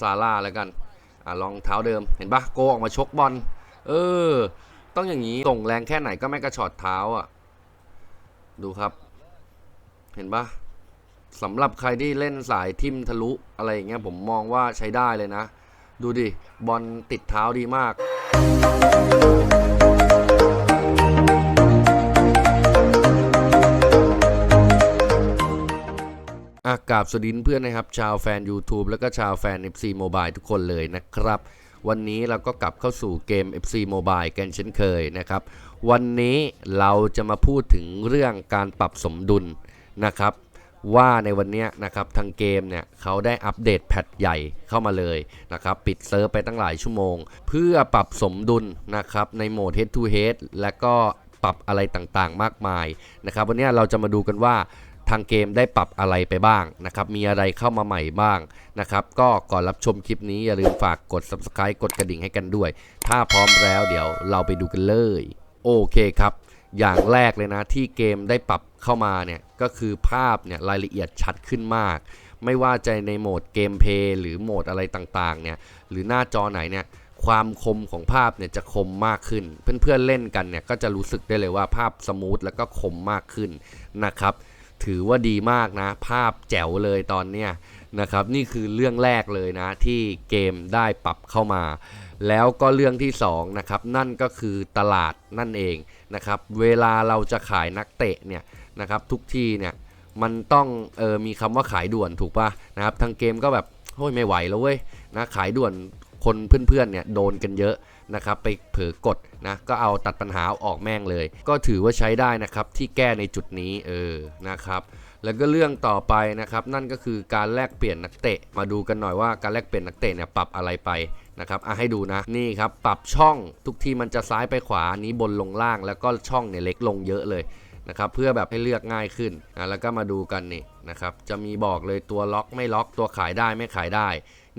ซาร่าแล้วกันอะลองเท้าเดิมเห็นปะโกออกมาชกบอลเออ ต้องอย่างนี้ส่งแรงแค่ไหนก็ไม่กระชอดเท้าอะ ดูครับ เห็นปะสำหรับใครที่เล่นสายทิมทะลุอะไรอย่างเงี้ยผมมองว่าใช้ได้เลยนะ ดูดิ บอลติดเท้าดีมาก อากาศสวัสดีเพื่อนนะครับ ชาวแฟน YouTube แล้วก็ชาวแฟน FC Mobile ทุกคนเลยนะครับ วันนี้เราก็กลับเข้าสู่เกม FC Mobile กันเช่นเคยนะครับ วันนี้เราจะมาพูดถึงเรื่องการปรับสมดุลนะครับ ว่าในวันนี้นะครับทางเกมเนี่ยเขาได้อัปเดตแพทใหญ่เข้ามาเลยนะครับ ปิดเซิร์ฟไปตั้งหลายชั่วโมง เพื่อปรับสมดุลนะครับในโหมด head to head และก็ปรับอะไรต่างๆ มากมายนะครับ วันนี้เราจะมาดูกันว่า ทางเกมได้ปรับอะไรไปบ้างนะครับมีอะไรเข้ามาใหม่บ้างนะครับก็ก่อนรับชมคลิปนี้อย่าลืมฝากกด subscribe กดกระดิ่งให้กันด้วย ถ้าพร้อมแล้วเดี๋ยวเราไปดูกันเลย โอเคครับ อย่างแรกเลยนะที่เกมได้ปรับเข้ามาเนี่ยก็คือภาพเนี่ยรายละเอียดชัดขึ้นมาก ไม่ว่าจะในโหมดเกมเพลย์หรือโหมดอะไรต่างๆเนี่ยหรือหน้าจอไหนเนี่ยความคมของภาพเนี่ยจะคมมากขึ้น เพื่อนๆเล่นกันเนี่ยก็จะรู้สึกได้เลยว่าภาพสมูทแล้วก็คมมากขึ้นนะครับ ถือว่าดีมากนะ ภาพแจ๋วเลยตอนเนี้ยนะครับนี่คือเรื่องแรกเลยนะที่เกมได้ปรับเข้ามา แล้วก็เรื่องที่2นะครับนั่นก็คือตลาดนั่นเองนะครับเวลาเราจะขายนักเตะเนี่ยนะครับทุกที่เนี่ยมันต้องเออมีคำว่าขายด่วนถูกป่ะนะครับทางเกมก็แบบโอ้ยไม่ไหวแล้วเว้ยนะขายด่วนคนเพื่อนๆเนี่ยโดนกันเยอะนะครับไปเผลอกด นะก็เอาตัดปัญหาออกแม่งเลย ก็ถือว่าใช้ได้นะครับที่แก้ในจุดนี้เออนะครับแล้วก็เรื่องต่อไปนะครับนั่นก็คือการแลกเปลี่ยนนักเตะ มาดูกันหน่อยว่าการแลกเปลี่ยนนักเตะเนี่ยปรับอะไรไปนะครับอะให้ดูนะนี่ครับปรับช่องทุกทีมันจะซ้ายไปขวานี้บนลงล่าง แล้วก็ช่องเนี่ยเล็กลงเยอะเลยนะครับเพื่อแบบให้เลือกง่ายขึ้นนะแล้วก็มาดูกันนี่นะครับจะมีบอกเลยตัวล็อกไม่ล็อกตัวขายได้ไม่ขายได้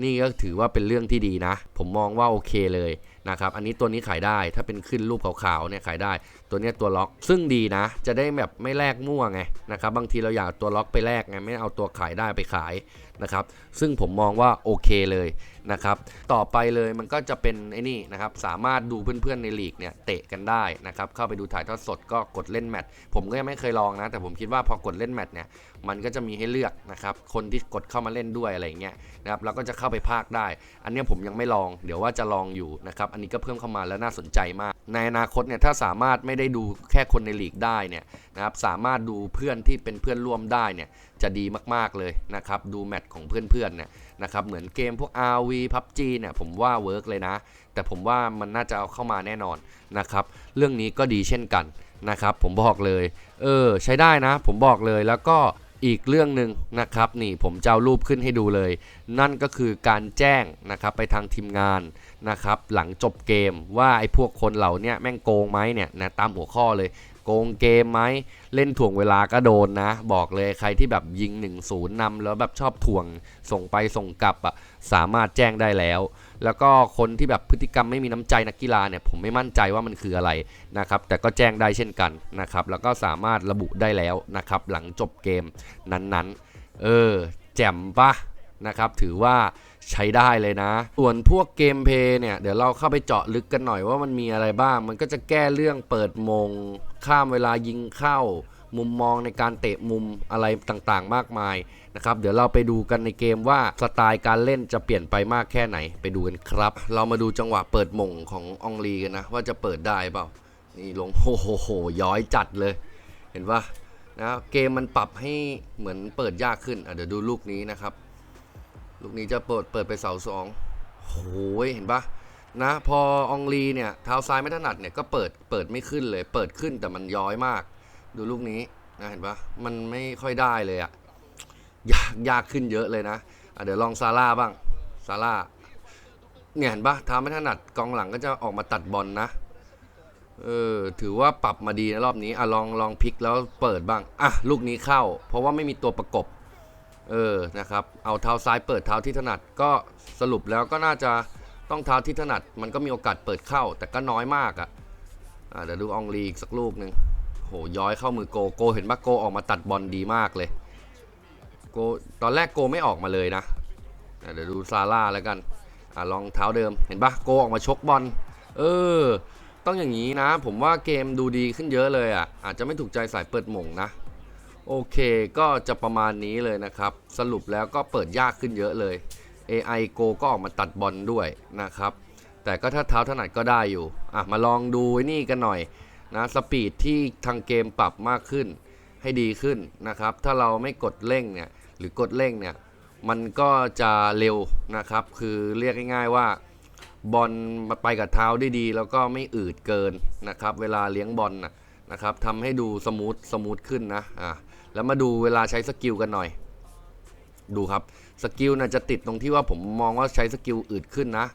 นี่ก็ถือว่าเป็นเรื่องที่ดีนะ ผมมองว่าโอเคเลย นะครับ อันนี้ตัวนี้ขายได้ ถ้าเป็นขึ้นรูปขาวๆเนี่ยขายได้ ตัวนี้ตัวล็อก ซึ่งดีนะ จะได้แบบไม่แลกมั่วไงนะครับ บางทีเราอยากตัวล็อกไปแลกไง ไม่เอาตัวขายได้ไปขาย นะครับ ซึ่งผมมองว่าโอเคเลยนะครับ ต่อไปเลยมันก็จะเป็นไอ้นี่นะครับ สามารถดูเพื่อนๆในลีกเนี่ยเตะกันได้นะครับ เข้าไปดูถ่ายทอดสดก็กดเล่นแมตช์ ผมก็ยังไม่เคยลองนะ แต่ผมคิดว่าพอกดเล่นแมตช์เนี่ย มันก็จะมีให้เลือกนะครับ คนที่กดเข้ามาเล่นด้วยอะไรเงี้ยนะครับ แล้วก็จะเข้าไปภาคได้ อันนี้ผมยังไม่ลอง เดี๋ยวว่าจะลองอยู่นะครับ อันนี้ก็เพิ่มเข้ามาแล้วน่าสนใจมาก ในอนาคตเนี่ยถ้าสามารถไม่ได้ดูแค่คนในลีกได้เนี่ยนะครับ สามารถดูเพื่อนที่เป็นเพื่อนร่วมได้เนี่ยจะดีมากๆเลยนะครับ ดูแมตช์ของเพื่อนๆเนี่ยนะครับ เหมือนเกมพวก RV PUBG เนี่ยผมว่าเวิร์กเลยนะ แต่ผมว่ามันน่าจะเอาเข้ามาแน่นอนนะครับ เรื่องนี้ก็ดีเช่นกันนะครับ ผมบอกเลย เออ ใช้ได้นะ ผมบอกเลยแล้วก็อีกเรื่องหนึ่งนะครับนี่ผมจะเอารูปขึ้นให้ดูเลย นั่นก็คือการแจ้งนะครับไปทางทีมงานนะครับหลังจบเกมว่าไอ้พวกคนเหล่านี้แม่งโกงไหมเนี่ยนะตามหัวข้อเลย โกงเกมไหมเล่นถ่วงเวลาก็โดนนะ บอกเลยใครที่แบบยิง 1-0นำแล้วแบบชอบถ่วงส่งไปส่งกลับอะสามารถแจ้งได้แล้ว แล้วก็คนที่แบบพฤติกรรมไม่มีน้ำใจนักกีฬาเนี่ยผมไม่มั่นใจว่ามันคืออะไรนะครับแต่ก็แจ้งได้เช่นกันนะครับแล้วก็สามารถระบุได้แล้วนะครับหลังจบเกมนั้นๆ เออแจ่มปะนะครับถือว่าใช้ได้เลยนะ ส่วนพวกเกมเพย์เนี่ย เดี๋ยวเราเข้าไปเจาะลึกกันหน่อยว่ามันมีอะไรบ้าง มันก็จะแก้เรื่องเปิดมง ข้ามเวลายิงเข้า มุมมองในการเตะมุมอะไรต่างๆ มากมายนะครับ เดี๋ยวเราไปดูกันในเกมว่าสไตล์การเล่นจะเปลี่ยนไปมากแค่ไหนไปดูกันครับ เรามาดูจังหวะเปิดมงของอองลีกันนะ ว่าจะเปิดได้เปล่านี่ลงโอ้โหโหย้อยจัดเลย เห็นปะนะเกมมันปรับให้เหมือนเปิดยากขึ้นเดี๋ยวดูลูกนี้นะครับ ลูกนี้จะเปิดเปิดไปเสาสองโหยเห็นปะ นะพอองลีเนี่ยเท้าซ้ายไม่ถนัดเนี่ยก็เปิดเปิดไม่ขึ้นเลย เปิดขึ้นแต่มันย้อยมาก ดูลูกนี้นะเห็นปะมันไม่ค่อยได้เลยอะยากยากขึ้นเยอะเลยนะะเดี๋ยวลองซาร่าบ้างซาร่าเนี่ยเห็นปะเท้าไม่ถนัดกองหลังก็จะออกมาตัดบอลนะเออถือว่าปรับมาดีนะรอบนี้อะลองลองพลิกแล้วเปิดบ้างอะลูกนี้เข้า เพราะว่าไม่มีตัวประกบเออนะครับเอาเท้าซ้ายเปิดเท้าที่ถนัดก็สรุปแล้วก็น่าจะ ต้องเท้าที่ถนัดมันก็มีโอกาสเปิดเข้า แต่ก็น้อยมากอะ่ะอะเดี๋ยวดูอองลีอีกสักลูกหนึ่งโหย้อยเข้ามือโกโกเห็นปะโกออกมาตัดบอลดีมากเลยโกตอนแรกโกไม่ออกมาเลยนะเดี๋ยวดูซาร่าแล้วกันอลองเท้าเดิมเห็นปะโกออกมาชกบอลเออ ต้องอย่างนี้นะ ผมว่าเกมดูดีขึ้นเยอะเลยอะอาจจะไม่ถูกใจสายเปิดหม่งนะโอเคก็จะประมาณนี้เลยนะครับ สรุปแล้วก็เปิดยากขึ้นเยอะเลย AI Go ก็ออกมาตัดบอลด้วยนะครับ แต่ก็ถ้าเท้าถนัดก็ได้อยู่ อะ มาลองดูนี่กันหน่อยนะสปีดที่ทางเกมปรับมากขึ้นให้ดีขึ้นนะครับ ถ้าเราไม่กดเร่งเนี่ยหรือกดเร่งเนี่ยมันก็จะเร็วนะครับ คือเรียกง่ายๆว่าบอลไปกับเท้าได้ดี แล้วก็ไม่อืดเกินนะครับ เวลาเลี้ยงบอลนะนะครับทำให้ดูสมูทสมูทขึ้นนะอะแล้วมาดูเวลาใช้สกิลกันหน่อย ดูครับสกิลน่ะจะติดตรงที่ว่าผมมองว่าใช้สกิลอืดขึ้นนะ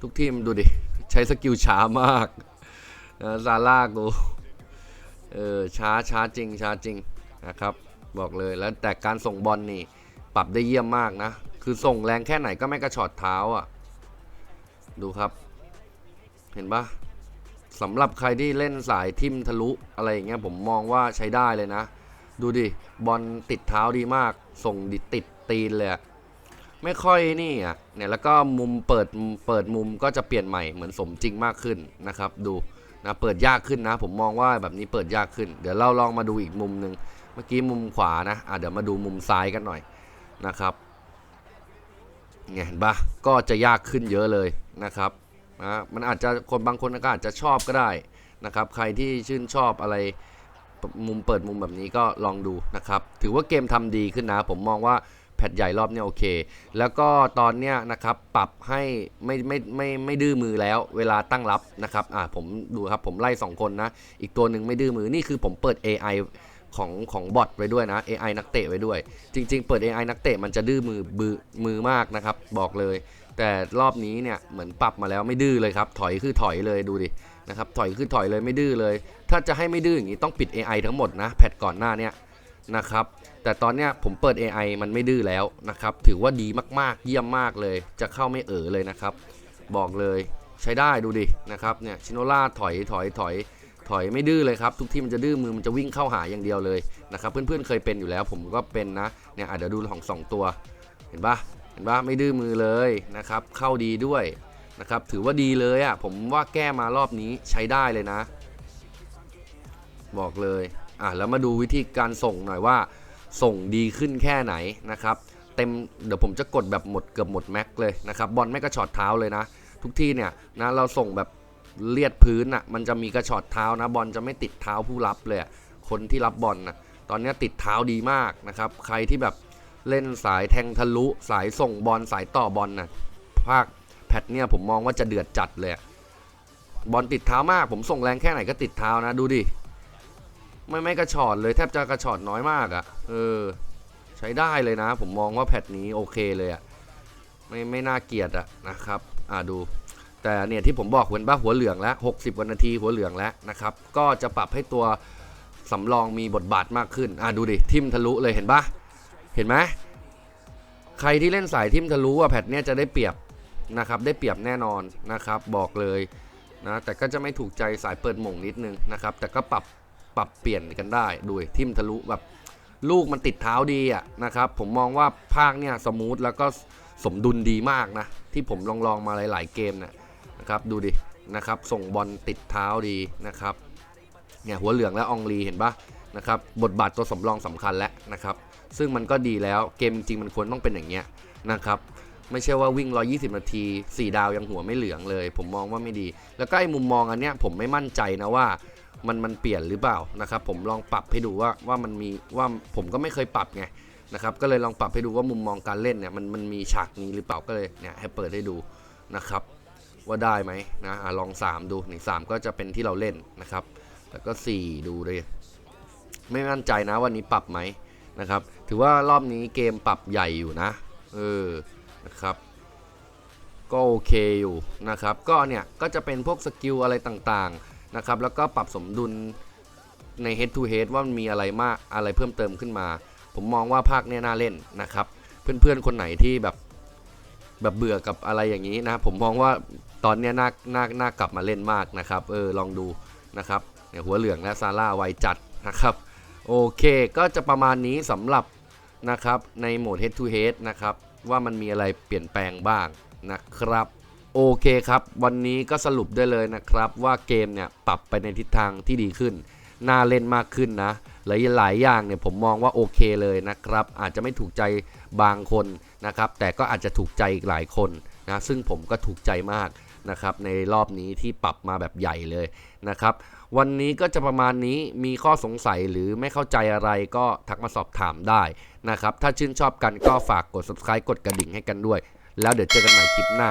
ทุกทีมดูดิ ใช้สกิลช้ามากนะซาร่ากูเออช้าช้าจริงช้าจริงนะครับ บอกเลยแล้วแต่การส่งบอลนี่ปรับได้เยี่ยมมากนะ คือส่งแรงแค่ไหนก็ไม่กระชอดเท้าอะ ดูครับ เห็นปะสำหรับใครที่เล่นสายทิมทะลุอะไรอย่างเงี้ยผมมองว่าใช้ได้เลยนะ ดูดิ บอลติดเท้าดีมาก ส่งดิติด ตีนเลยไม่ค่อยนี่อะเนี่ยแล้วก็มุมเปิดเปิดมุมก็จะเปลี่ยนใหม่เหมือนสมจริงมากขึ้นนะครับ ดูนะเปิดยากขึ้นนะ ผมมองว่าแบบนี้เปิดยากขึ้น เดี๋ยวเราลองมาดูอีกมุมหนึ่งเมื่อกี้มุมขวานะอะเดี๋ยวมาดูมุมซ้ายกันหน่อยนะครับเนี่ยเห็นปะก็จะยากขึ้นเยอะเลยนะครับนะมันอาจจะคนบางคนก็อาจจะชอบก็ได้นะครับ ใครที่ชื่นชอบอะไรมุมเปิดมุมแบบนี้ก็ลองดูนะครับ ถือว่าเกมทำดีขึ้นนะ ผมมองว่า แพทใหญ่รอบเนี้ยโอเค แล้วก็ตอนเนี้ยนะครับปรับให้ไม่ไม่ไม่ไม่ดื้อมือแล้วเวลาตั้งรับนะครับอ่าผมดูครับผมไล่ 2 คนนะ อีกตัวหนึ่งไม่ดื้อมือนี่คือผมเปิด AI ของของบอทไว้ด้วยนะ AI นักเตะไว้ด้วย จริง ๆ เปิด AI นักเตะมันจะดื้อมือบือมือมากนะครับบอกเลย แต่รอบนี้เนี่ยเหมือนปรับมาแล้วไม่ดื้อเลยครับถอยคือถอยเลยดูดินะครับถอยคือถอยเลยไม่ดื้อเลย ถ้าจะให้ไม่ดื้ออย่างนี้ต้องปิด AI ทั้งหมดนะแพทก่อนหน้าเนี้ยนะครับ แต่ตอนเนี้ยผมเปิด AI มันไม่ดื้อแล้วนะครับ ถือว่าดีมากๆ เยี่ยมมากเลย จะเข้าไม่เอ๋อเลยนะครับ บอกเลยใช้ได้ดูดินะครับเนี่ยชิโนล่าถอยถอยถอยถอยไม่ดื้อเลยครับ ทุกที่มันจะดื้อมือมันจะวิ่งเข้าหาอย่างเดียวเลยนะครับ เพื่อนๆเคยเป็นอยู่แล้ว ผมก็เป็นนะเนี่ยอะเดี๋ยวดูของสองตัว เห็นปะเห็นปะไม่ดื้อมือเลยนะครับ เข้าดีด้วยนะครับ ถือว่าดีเลยอะผมว่าแก้มารอบนี้ใช้ได้เลยนะ บอกเลยอะแล้วมาดูวิธีการส่งหน่อยว่า ส่งดีขึ้นแค่ไหนนะครับเต็มเดี๋ยวผมจะกดแบบหมดเกือบหมดแม็กเลยนะครับบอลไม่กระชอดเท้าเลยนะ ทุกที่เนี่ยนะเราส่งแบบเลียดพื้นอะมันจะมีกระชอดเท้านะบอลจะไม่ติดเท้าผู้รับเลยคนที่รับบอลนะตอนนี้ติดเท้าดีมากนะครับใครที่แบบเล่นสายแทงทะลุ สายส่งบอลสายต่อบอลนะภาคแพทเนี่ยผมมองว่าจะเดือดจัดเลยบอลติดเท้ามาก ผมส่งแรงแค่ไหนก็ติดเท้านะดูดิ ไม่ไม่กระชอดเลยแทบจะกระชอดน้อยมากอะ่ะ เออ ใช้ได้เลยนะ ผมมองว่าแพทนี้โอเคเลยอะ่ะไม่ไม่น่าเกลียดอะ่ะนะครับ อ่าดู แต่เนี่ยที่ผมบอกเห็นป่ะหัวเหลืองแล้ว60วันนาทีหัวเหลืองแล้วนะครับ ก็จะปรับให้ตัวสำรองมีบทบาทมากขึ้น อ่าดูดิทิมทะลุเลยเห็นป่ะเห็นไหมใครที่เล่นสายทิมทะลุอะแพทเนี่ยจะได้เปรียบนะครับ ได้เปรียบแน่นอนนะครับ บอกเลยนะแต่ก็จะไม่ถูกใจสายเปิดหม่งนิดนึงนะครับ แต่ก็ปรับ ปรับเปลี่ยนกันได้ด้วยทิมทะลุแบบลูกมันติดเท้าดีอะนะครับผมมองว่าภาคเนี่ยสมูทแล้วก็สมดุลดีมากนะ ที่ผมลองลองมาหลาย ๆ เกมนะนะครับดูดินะครับส่งบอลติดเท้าดีนะครับเนี่ยหัวเหลืองและองลีเห็นปะนะครับบทบาทตัวสำรองสำคัญแล้วนะครับ ซึ่งมันก็ดีแล้วเกมจริงมันควรต้องเป็นอย่างเงี้ยนะครับไม่ใช่ว่าวิ่ง 120 นาที 4 ดาวยังหัวไม่เหลืองเลย ผมมองว่าไม่ดี แล้วก็ไอ้มุมมองอันเนี้ยผมไม่มั่นใจนะว่า มันมันเปลี่ยนหรือเปล่านะครับ ผมลองปรับให้ดูว่าว่ามันมีว่าผมก็ไม่เคยปรับไงนะครับก็เลยลองปรับให้ดูว่ามุมมองการเล่นเนี่ยมันมันมีฉากนี้หรือเปล่าก็เลยเนี่ยให้เปิดให้ดูนะครับ ว่าได้ไหมนะอะลอง 3 ดูนี่สก็จะเป็นที่เราเล่นนะครับ แล้วก็ 4 ดูเลยไม่มั่นใจนะวันนี้ปรับไหมนะครับ ถือว่ารอบนี้เกมปรับใหญ่อยู่นะเออนะครับก็โอเคอยู่นะครับ ก็เนี่ยก็จะเป็นพวกสกิลอะไรต่างๆ นะครับแล้วก็ปรับสมดุลใน head to head ว่ามันมีอะไรมากอะไรเพิ่มเติมขึ้นมา ผมมองว่าภาคเนี้ยน่าเล่นนะครับ เพื่อนๆคนไหนที่แบบแบบเบื่อกับอะไรอย่างนี้นะผมมองว่าตอนเนี้ยน่าน่าน่ากลับมาเล่นมากนะครับเออลองดูนะครับเนี่ยหัวเหลืองและซาร่าไวจัดนะครับโอเคก็จะประมาณนี้สำหรับนะครับในโหมด head to head นะครับว่ามันมีอะไรเปลี่ยนแปลงบ้างนะครับ โอเคครับ วันนี้ก็สรุปได้เลยนะครับว่าเกมเนี่ยปรับไปในทิศทางที่ดีขึ้น น่าเล่นมากขึ้นนะหลายหลายอย่างเนี่ยผมมองว่าโอเคเลยนะครับ อาจจะไม่ถูกใจบางคนนะครับ แต่ก็อาจจะถูกใจอีกหลายคนนะซึ่งผมก็ถูกใจมากนะครับในรอบนี้ที่ปรับมาแบบใหญ่เลยนะครับ วันนี้ก็จะประมาณนี้มีข้อสงสัยหรือไม่เข้าใจอะไรก็ทักมาสอบถามได้นะครับ ถ้าชื่นชอบกันก็ฝากกด subscribe กดกระดิ่งให้กันด้วย แล้วเดี๋ยวเจอกันใหม่คลิปหน้า